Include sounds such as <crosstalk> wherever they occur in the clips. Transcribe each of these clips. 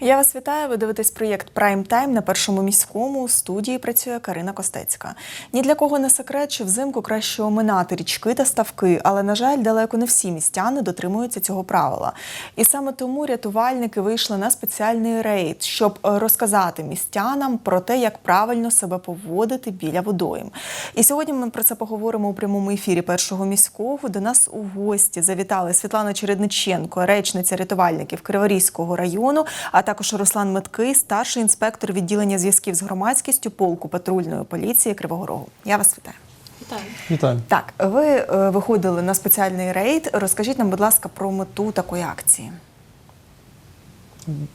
Я вас вітаю. Ви дивитесь проєкт Прайм Тайм на першому міському. У студії працює Карина Костецька. Ні для кого не секрет, що взимку краще оминати річки та ставки, але на жаль, далеко не всі містяни дотримуються цього правила. І саме тому рятувальники вийшли на спеціальний рейд, щоб розказати містянам про те, як правильно себе поводити біля водойм. І сьогодні ми про це поговоримо у прямому ефірі першого міського. До нас у гості завітали Світлана Чередниченко, речниця рятувальників Криворізького району, а також Руслан Меткий, старший інспектор відділення зв'язків з громадськістю полку патрульної поліції Кривого Рогу. Я вас вітаю. Вітаю. Вітаю. Так, ви е, виходили на спеціальний рейд. Розкажіть нам, будь ласка, про мету такої акції.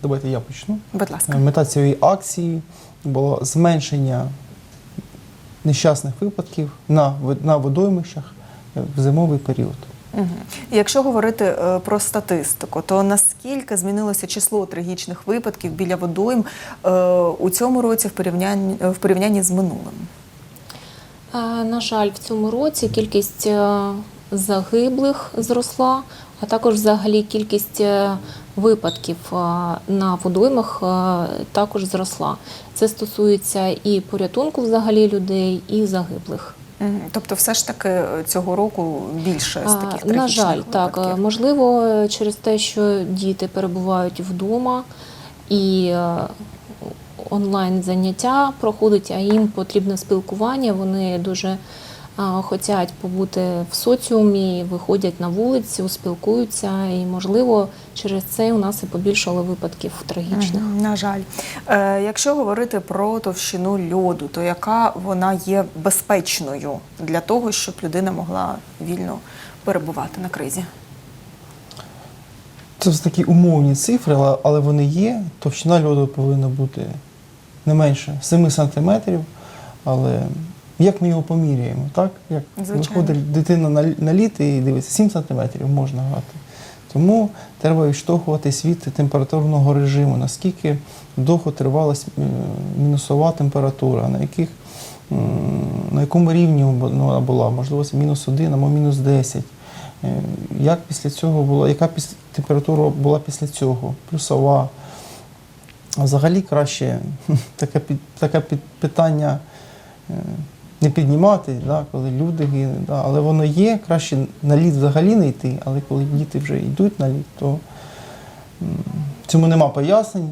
Давайте я почну. Будь ласка. Мета цієї акції було зменшення нещасних випадків на, на водоймищах в зимовий період. Якщо говорити е, про статистику, то наскільки змінилося число трагічних випадків біля водойм е, у цьому році в порівнянні в порівнянні з минулим? Е, На жаль, в цьому році кількість загиблих зросла, а також взагалі кількість випадків на водоймах також зросла. Це стосується і порятунку взагалі людей, і загиблих. Тобто, все ж таки е, цього року більше з таких таких На жаль, так випадків. так можливо, е, через те, що діти перебувають вдома і е, онлайн заняття проходить, а їм потрібне спілкування. Вони дуже хочуть побути в соціумі, виходять на вулицю, спілкуються, і можливо через це у нас і побільшало випадків трагічних. На жаль, е, якщо говорити про товщину льоду, то яка вона є безпечною для того, щоб людина могла вільно перебувати на кризі? Це все такі умовні цифри, але- але вони є. Товщина льоду повинна бути не менше 7 сантиметрів. Але як ми його поміряємо? Так? Як Звичайно. виходить дитина на, на лід і дивиться, 7 сантиметрів можна грати. Тому треба відштовхуватись від температурного режиму, наскільки довго тривалась е, мінусова температура, на яких на якому рівні вона була, можливо, це мінус 1 або мінус 10. Е, Як після цього було, яка температура була після цього? Плюсова. Взагалі краще <laughs> таке, таке питання е, не піднімати, да, коли люди гинуть. Да, але воно є, краще на лід взагалі не йти, але коли діти вже йдуть на лід, то цьому нема пояснень.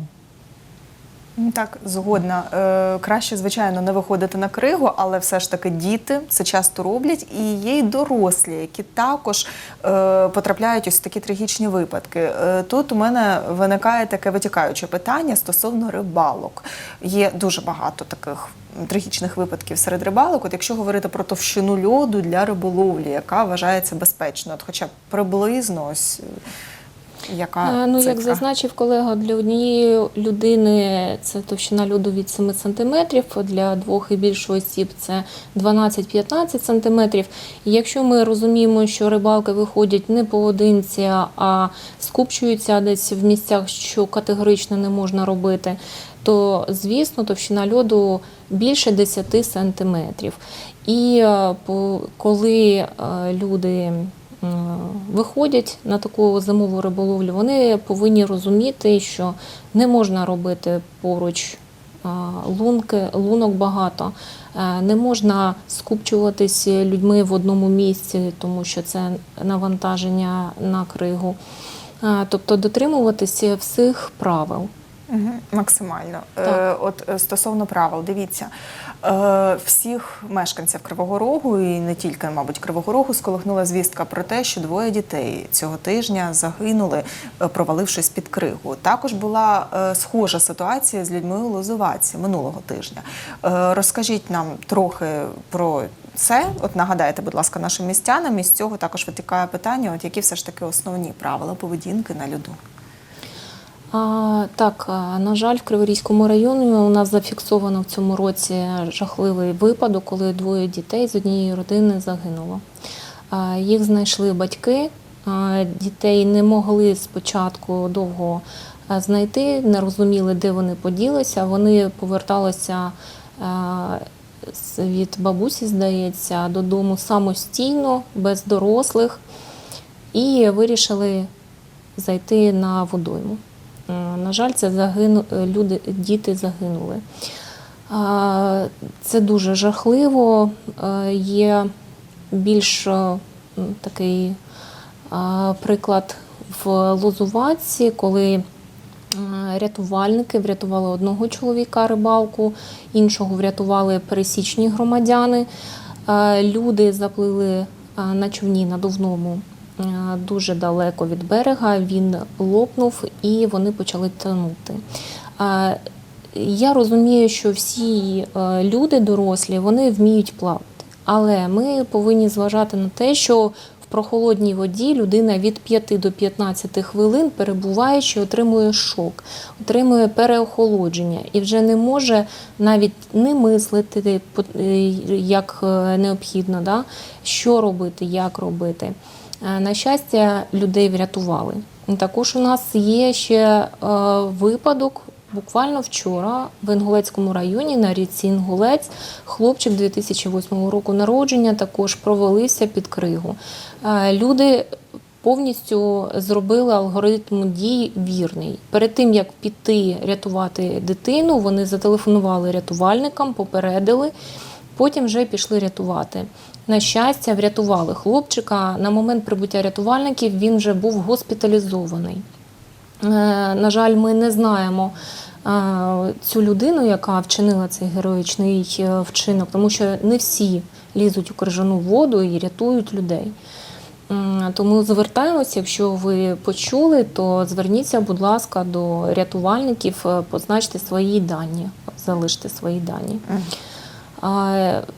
Ну, Так, згодна. Е, краще, звичайно, не виходити на кригу, але все ж таки діти це часто роблять, і є й дорослі, які також е, потрапляють ось в такі трагічні випадки. Е, тут у мене виникає таке витікаюче питання стосовно рибалок. Є дуже багато таких трагічних випадків серед рибалок. От якщо говорити про товщину льоду для риболовлі, яка вважається безпечною, от хоча приблизно ось. Яка Е, Ну, як зазначив колега, для однієї людини це товщина льоду від 7 см, для двох і більше осіб це 12-15 см. І якщо ми розуміємо, що рибалки виходять не поодинці, а скупчуються десь в місцях, що категорично не можна робити, то звісно товщина льоду більше 10 см. І е, коли е, люди виходять на таку зимову риболовлю, вони повинні розуміти, що не можна робити поруч е, лунки, лунок багато, е, не можна скупчуватись людьми в одному місці, тому що це навантаження на кригу. Е, Тобто дотримуватися всіх правил. Максимально. Е, Так. от е, стосовно правил, дивіться, е, всіх мешканців Кривого Рогу і не тільки, мабуть, Кривого Рогу сколихнула звістка про те, що двоє дітей цього тижня загинули, е, провалившись під кригу. Також була е, схожа ситуація з людьми у Лозоваці минулого тижня. Е, розкажіть нам трохи про це. От нагадайте, будь ласка, нашим містянам. І з цього також витікає питання: от які все ж таки основні правила поведінки на льоду. Так, на жаль, в Криворізькому районі у нас зафіксовано в цьому році жахливий випадок, коли двоє дітей з однієї родини загинуло. Їх знайшли батьки. Дітей не могли спочатку довго знайти, не розуміли, де вони поділися. Вони поверталися від бабусі, здається, додому самостійно, без дорослих, і вирішили зайти на водойму. На жаль, це загину... е, люди, діти загинули. Це дуже жахливо. Е, Є більш е, такий приклад в Лозуватці, коли рятувальники врятували одного чоловіка рибалку, іншого врятували пересічні громадяни. Люди заплили на човні надувному дуже далеко від берега. Він лопнув і вони почали тонути. Е, Я розумію, що всі е, люди дорослі вони вміють плавати, але ми повинні зважати на те, що в прохолодній воді людина від 5 до 15 хвилин перебуваючи, отримує шок, отримує переохолодження і вже не може навіть не мислити е, як е, необхідно, да? що робити, як робити. Е, На щастя, людей врятували. Також у нас є ще е, випадок. Буквально вчора в Інгулецькому районі на річці Інгулець хлопчик 2008 року народження також провалився під кригу. Е, Люди повністю зробили алгоритм дій вірний. Перед тим як піти рятувати дитину, вони зателефонували рятувальникам, попередили. Потім вже пішли рятувати. На щастя, врятували хлопчика. На момент прибуття рятувальників він вже був госпіталізований. Е, На жаль, ми не знаємо е, цю людину, яка вчинила цей героїчний е, вчинок, тому що не всі лізуть у крижану воду і рятують людей. Тому звертаємося, якщо ви почули, то зверніться, будь ласка, до рятувальників, позначте свої дані, залиште свої дані.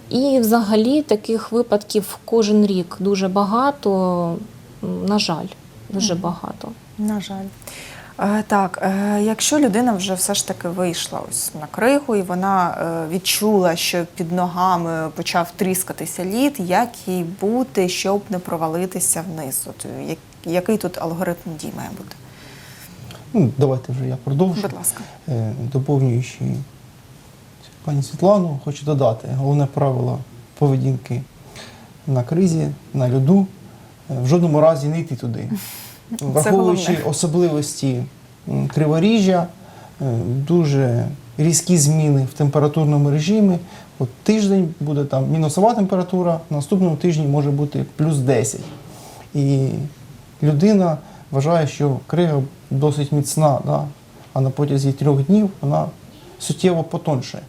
І взагалі таких випадків кожен рік дуже багато. На жаль, дуже багато. На жаль. Е, Так, е, якщо людина вже все ж таки вийшла ось на кригу, і вона е, відчула, що під ногами почав тріскатися лід, як їй бути, щоб не провалитися вниз? От, який тут алгоритм дій має бути? Ну, давайте вже я продовжу. Будь ласка. Доповнюючи пані Світлану, хочу додати головне правило поведінки на кризі, на льоду. е, В жодному разі не йти туди. Враховуючи особливості криворіжжя, е, дуже різкі зміни в температурному режимі. От тиждень буде там мінусова температура, на наступному тижні може бути плюс 10. І людина вважає, що крига досить міцна, да? а на протязі трьох днів вона суттєво потоншає.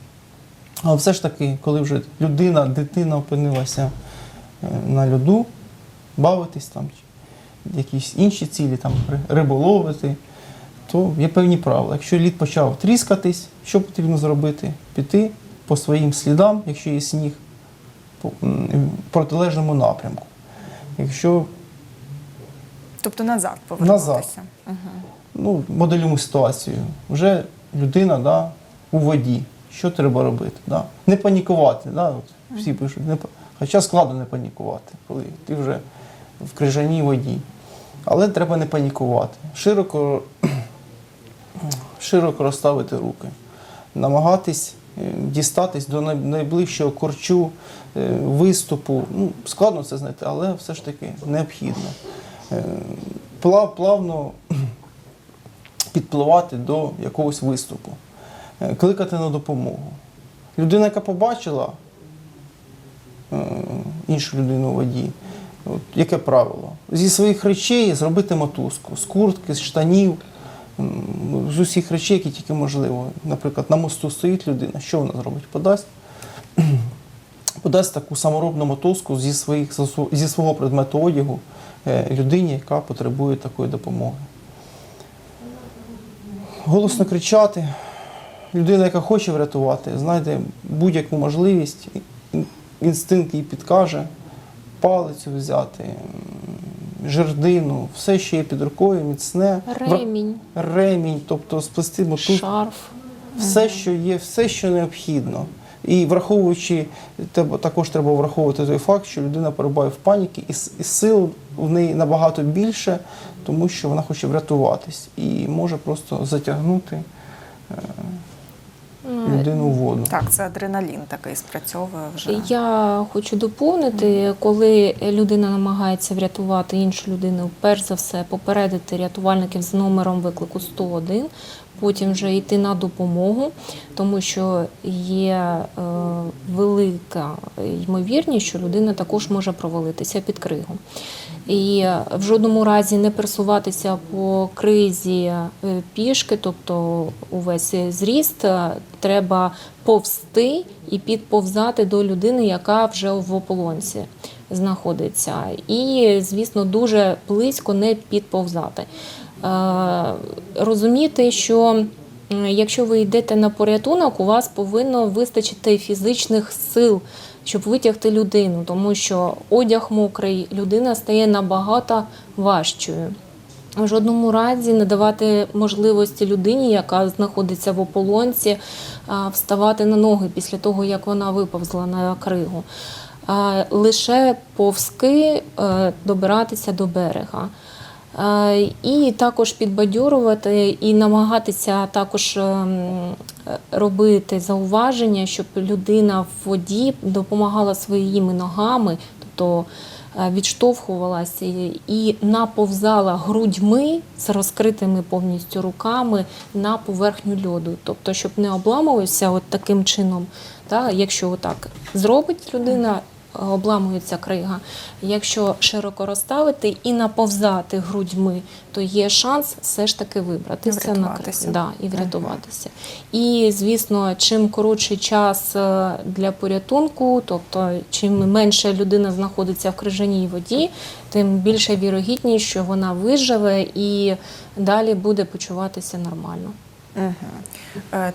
Але все ж таки, коли вже людина, дитина опинилася е, на льоду, бавитись там, якісь інші цілі, там, риболовити, то є певні правила. Якщо лід почав тріскатись, що потрібно зробити? Піти по своїм слідам, якщо є сніг, по в протилежному напрямку. Якщо Тобто назад повернутися. Назад. ну, моделюємо ситуацію. Вже людина да, у воді. Що треба робити? Да? Не панікувати. Да? От всі пишуть, не, хоча складно не панікувати, коли ти вже в крижаній воді. Але треба не панікувати. Широко, <clears throat> широко розставити руки, намагатись е, дістатись до найближчого корчу, е, виступу. Ну, складно це знайти, але все ж таки необхідно. Е, Плав, плавно <clears throat> підпливати до якогось виступу, кликати на допомогу. Людина, яка побачила е, іншу людину у воді, от, яке правило? Зі своїх речей зробити мотузку, з куртки, з штанів, з усіх речей, які тільки можливо. Наприклад, на мосту стоїть людина, що вона зробить? Подасть <clears throat> подасть таку саморобну мотузку зі, своїх, зі свого предмету одягу е, людині, яка потребує такої допомоги. Голосно кричати. Людина, яка хоче врятувати, знайде будь-яку можливість, інстинкт їй підкаже, палицю взяти, жердину, все, що є під рукою, міцне, Ремінь, ремінь, тобто сплести мотузку шарф. все, що є, все, що необхідно. І враховуючи, також треба враховувати той факт, що людина перебуває в паніці, і, і сил в неї набагато більше, тому що вона хоче врятуватись і може просто затягнути. Ну, людину в воду. Так, це адреналін такий спрацьовує вже. Я хочу доповнити, коли людина намагається врятувати іншу людину, перш за все попередити рятувальників з номером виклику 101, потім вже йти на допомогу, тому що є е, велика ймовірність, що людина також може провалитися під кригу. І в жодному разі не пересуватися по кризі е, пішки, тобто увесь зріст, е, треба повсти і підповзати до людини, яка вже в ополонці знаходиться. І, звісно, дуже близько не підповзати. Е, Розуміти, що якщо ви йдете на порятунок, у вас повинно вистачити фізичних сил, щоб витягти людину, тому що одяг мокрий, людина стає набагато важчою. В жодному разі не давати можливості людині, яка знаходиться в ополонці, вставати на ноги після того, як вона виповзла на кригу. Лише повзки е, добиратися до берега. Е, І також підбадьорувати і намагатися також ем, робити зауваження, щоб людина в воді допомагала своїми ногами, тобто е, відштовхувалася і наповзала грудьми з розкритими повністю руками на поверхню льоду. Тобто, щоб не обламувався от таким чином. Та, якщо отак зробить людина, обламується крига. Якщо широко розставити і наповзати грудьми, то є шанс все ж таки вибратися на кригу. Да, і врятуватися. І звісно, чим коротший час е, для порятунку, тобто чим менше людина знаходиться в крижаній воді, тим більша вірогідність, що вона виживе і далі буде почуватися нормально. Угу.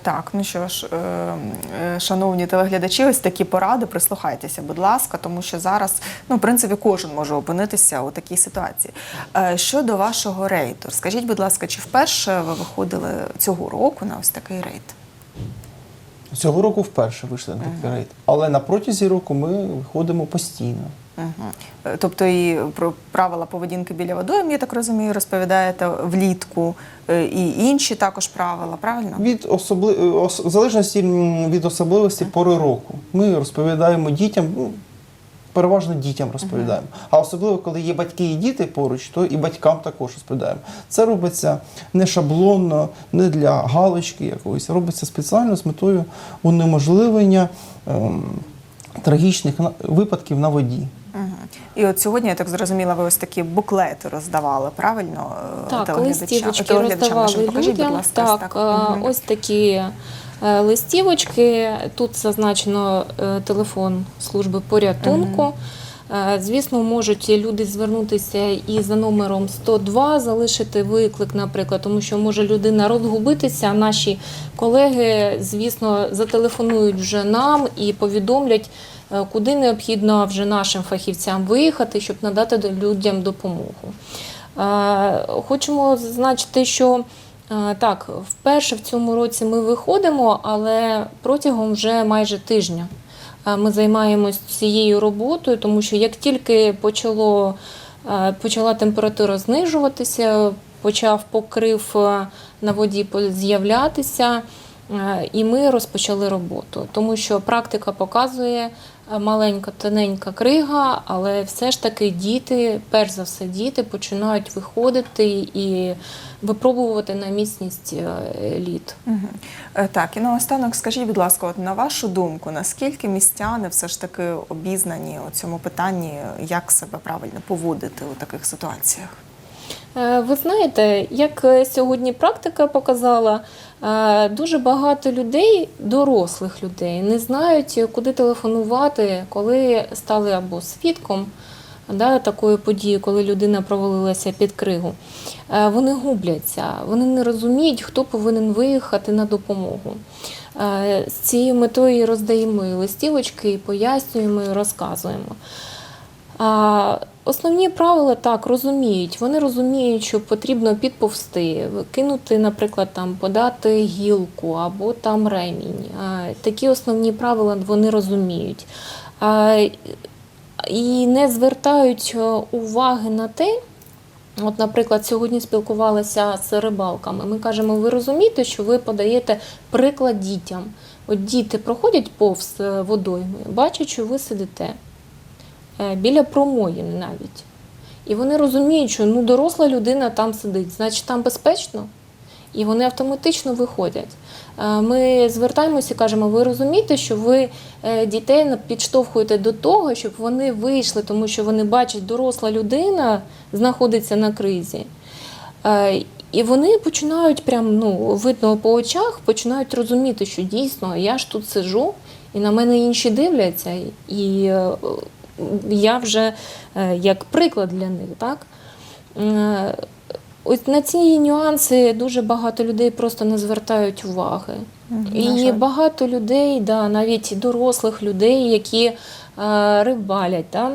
Так, ну що ж, е, е, шановні телеглядачі, ось такі поради. Прислухайтеся, будь ласка, тому що зараз, ну, в принципі, кожен може опинитися у такій ситуації. Щодо вашого рейду, скажіть, будь ласка, чи вперше ви виходили цього року на ось такий рейд? Цього року вперше вийшли на такий рейд. Але на протязі року ми виходимо постійно. Угу. Тобто і про правила поведінки біля водойм, я так розумію, розповідаєте влітку, е, і інші також правила, правильно? Від особли... ос- в залежності від особливості пори року. Ми розповідаємо дітям, ну, переважно дітям розповідаємо. А особливо, коли є батьки і діти поруч, то і батькам також розповідаємо. Це робиться не шаблонно, не для галочки якоїсь, робиться спеціально з метою унеможливлення ем, трагічних на- випадків на воді. І от сьогодні, я так зрозуміла, ви ось такі буклети роздавали, правильно? е, Так, телеглядачам- листівочки телеглядачам нашим? Покажіть, будь людям. ласка, ось Так, так. е, Мгм. ось такі листівочки. Тут зазначено е, телефон служби порятунку. Е, Звісно, можуть люди звернутися і за номером 102 залишити виклик, наприклад, тому що може людина розгубитися. а Наші колеги, звісно, зателефонують вже нам і повідомлять, е, куди необхідно вже нашим фахівцям виїхати, щоб надати людям допомогу. Е, Хочемо зазначити, що е, так, вперше в цьому році ми виходимо, але протягом вже майже тижня. Е, ми займаємось цією роботою, тому що як тільки почало, е, почала температура знижуватися, почав покрив е, на воді з'являтися, е, і ми розпочали роботу, тому що практика показує е, маленька тоненька крига, але все ж таки діти, перш за все, діти починають виходити і випробувати на міцність е, лід. Мгм. Е, Так, і наостанок скажіть, будь ласка, от на вашу думку, наскільки містяни все ж таки обізнані у цьому питанні, як себе правильно поводити у таких ситуаціях? Е, Ви знаєте, як е, сьогодні практика показала, е, дуже багато людей, дорослих людей, не знають, куди телефонувати, коли стали або свідком да, такої події, коли людина провалилася під кригу. Вони губляться, вони не розуміють, хто повинен виїхати на допомогу. З цією метою роздаємо листівочки, і пояснюємо, і розказуємо. Основні правила так розуміють. Вони розуміють, що потрібно підповсти, кинути, наприклад, там подати гілку або там ремінь. Такі основні правила вони розуміють. І не звертають е, уваги на те, От, наприклад, сьогодні спілкувалися з рибалками. Ми кажемо, ви розумієте, що ви подаєте приклад дітям. От діти проходять повз е, водойми, бачать, що ви сидите біля промоїни навіть. І вони розуміють, що ну, доросла людина там сидить, значить там безпечно. І вони автоматично виходять. Е, Ми звертаємося і кажемо, ви розумієте, що ви е, дітей підштовхуєте до того, щоб вони вийшли, тому що вони бачать, доросла людина знаходиться на кризі. Е, І вони починають прям, ну, видно по очах, починають розуміти, що дійсно я ж тут сижу, і на мене інші дивляться, і е, я вже е, як приклад для них. Так? Е, Ось на ці нюанси дуже багато людей просто не звертають уваги. І багато людей, да, навіть дорослих людей, які е, рибалять, да,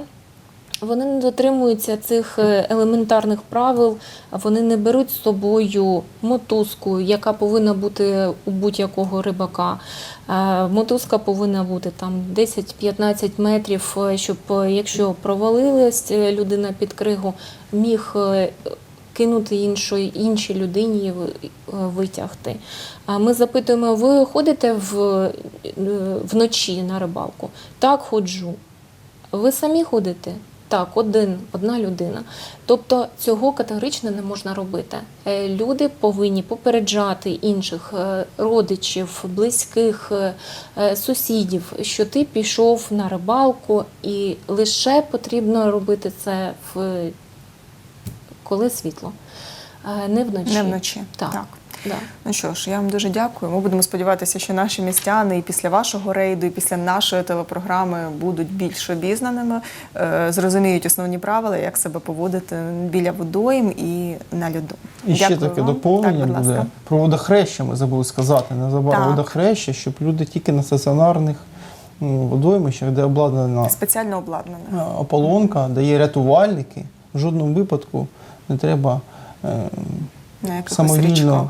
вони не дотримуються цих е, елементарних правил, вони не беруть з собою мотузку, яка повинна бути у будь-якого рибака. Е, Мотузка повинна бути там 10-15 метрів, е, щоб якщо провалилась людина під кригу, міг кинути іншої, іншій людині витягти. Ми запитуємо, ви ходите в, вночі на рибалку? Так, ходжу. Ви самі ходите? Так, один, одна людина. Тобто цього категорично не можна робити. Е, Люди повинні попереджати інших е, родичів, близьких, е, сусідів, що ти пішов на рибалку, і лише потрібно робити це в коли світло, не вночі. Не вночі. Так. Да. Ну що ж, я вам дуже дякую. Ми будемо сподіватися, що наші містяни і після вашого рейду, і після нашої телепрограми будуть більш обізнаними, е, зрозуміють основні правила, як себе поводити біля водойм і на льоду. І ще таке вам. доповнення Так, буде про водохреща. Ми забули сказати. Незабаром водохреща, щоб люди тільки на стаціонарних водоймищах, де обладнана Спеціально обладнане. е, ополонка, де є рятувальники, в жодному випадку не треба е, самовільно річках.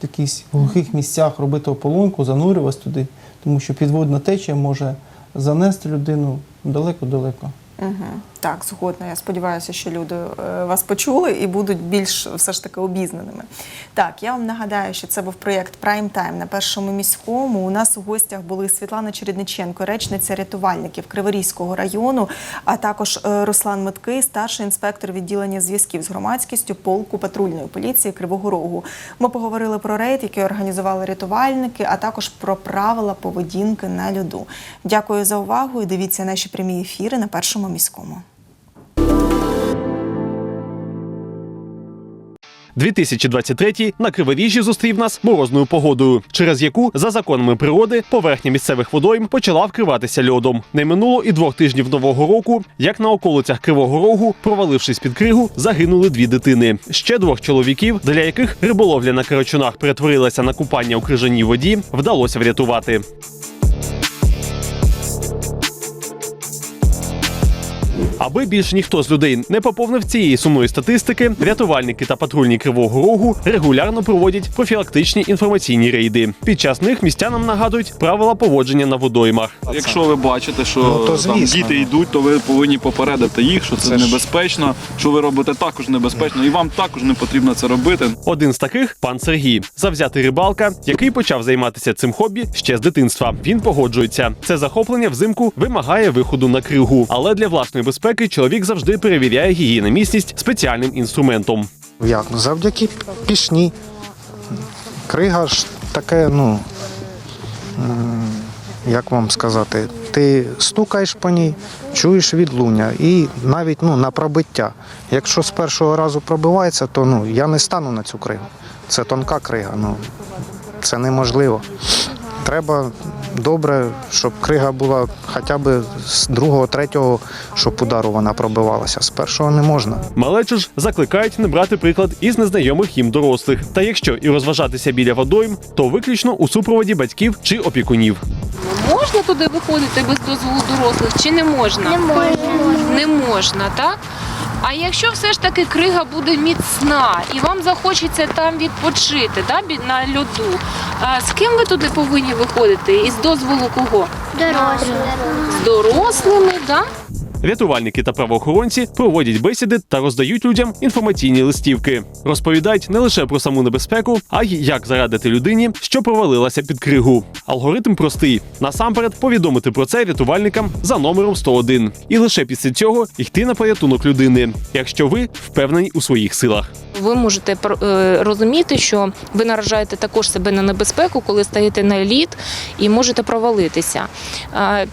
В якихось глухих місцях робити ополонку, занурюватися туди, тому що підводна течія може занести людину далеко-далеко. Угу. Так, згодна. Я сподіваюся, що люди е, вас почули і будуть більш все ж таки обізнаними. Так, я вам нагадаю, що це був проєкт Прайм Тайм на першому міському. У нас у гостях були Світлана Чередниченко, речниця рятувальників Криворізького району, а також е, Руслан Миткий, старший інспектор відділення зв'язків з громадськістю полку патрульної поліції Кривого Рогу. Ми поговорили про рейд, який організували рятувальники, а також про правила поведінки на льоду. Дякую за увагу і дивіться наші прямі ефіри на першому міському. 2023 на Криворіжжі зустрів нас морозною погодою, через яку, за законами природи, поверхня місцевих водойм почала вкриватися льодом. Не минуло і двох тижнів нового року, як на околицях Кривого Рогу, провалившись під кригу, загинули дві дитини. Ще двох чоловіків, для яких риболовля на карачунах перетворилася на купання у крижаній воді, вдалося врятувати. Аби більш ніхто з людей не поповнив цієї сумної статистики, рятувальники та патрульні кривого рогу регулярно проводять профілактичні інформаційні рейди. Під час них містянам нагадують правила поводження на водоймах. Якщо ви бачите, що Ну, то там діти йдуть, то ви повинні попередити їх, що це, Це небезпечно, що ви робите також небезпечно, і вам також не потрібно це робити. Один з таких пан Сергій, завзятий рибалка, який почав займатися цим хобі ще з дитинства. Він погоджується. Це захоплення взимку вимагає виходу на кригу, але для власної безпеки чоловік завжди перевіряє її на місність спеціальним інструментом. Як? Ну, завдяки пішні. Крига ж таке, ну. Як вам сказати, ти стукаєш по ній, чуєш відлуння і навіть ну, на пробиття. Якщо з першого разу пробивається, то ну, я не стану на цю кригу. Це тонка крига, ну, це неможливо. Треба добре, щоб крига була хоча б з другого, третього, щоб удару вона пробивалася. З першого не можна. Малечу ж закликають не брати приклад із незнайомих їм дорослих. Та якщо і розважатися біля водойм, то виключно у супроводі батьків чи опікунів. Можна туди виходити без дозволу дорослих чи не можна? Не можна. Не можна, так? А якщо все ж таки крига буде міцна і вам захочеться там відпочити да, на льоду, а з ким ви туди повинні виходити? І з дозволу кого? Дорослими. З дорослими, да? Рятувальники та правоохоронці проводять бесіди та роздають людям інформаційні листівки. Розповідають не лише про саму небезпеку, а й як зарадити людині, що провалилася під кригу. Алгоритм простий: насамперед повідомити про це рятувальникам за номером 101. І лише після цього йти на порятунок людини, якщо ви впевнені у своїх силах. Ви можете е, розуміти, що ви наражаєте також себе на небезпеку, коли стаєте на лід і можете провалитися.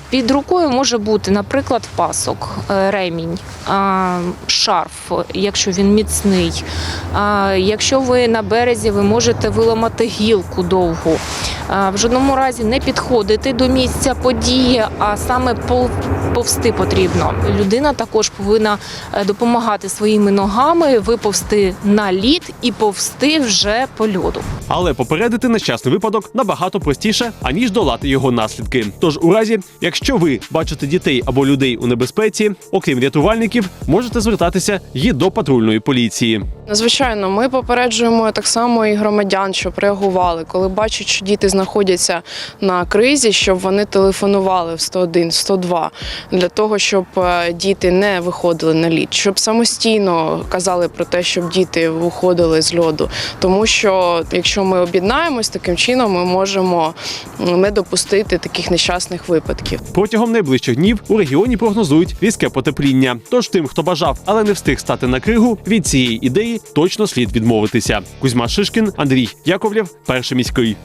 Під рукою може бути, наприклад, пасок, е, ремінь, шарф, якщо він міцний. Якщо ви на березі, ви можете виламати гілку довгу. В жодному разі не підходити до місця події, а саме пов- повсти потрібно. Людина також повинна е, допомагати своїми ногами виповзти на лід і повсти вже по льоду. Але попередити нещасний випадок набагато простіше, аніж долати його наслідки. Тож, у разі, якщо ви бачите дітей або людей у небезпеці, окрім рятувальників, можете звертатися і до патрульної поліції. Звичайно, ми попереджуємо так само і громадян, щоб реагували, коли бачать, що діти знаходяться на кризі, щоб вони телефонували в 101, 102, для того, щоб е, діти не виходили на лід, щоб самостійно казали про те, щоб діти виходили з льоду. Тому що якщо ми об'єднаємось таким чином, ми можемо не допустити таких нещасних випадків. Протягом найближчих днів у регіоні прогнозують різке потепління. Тож тим, хто бажав, але не встиг стати на кригу, від цієї ідеї точно слід відмовитися. Кузьма Шишкін, Андрій Яковлєв, перший міський.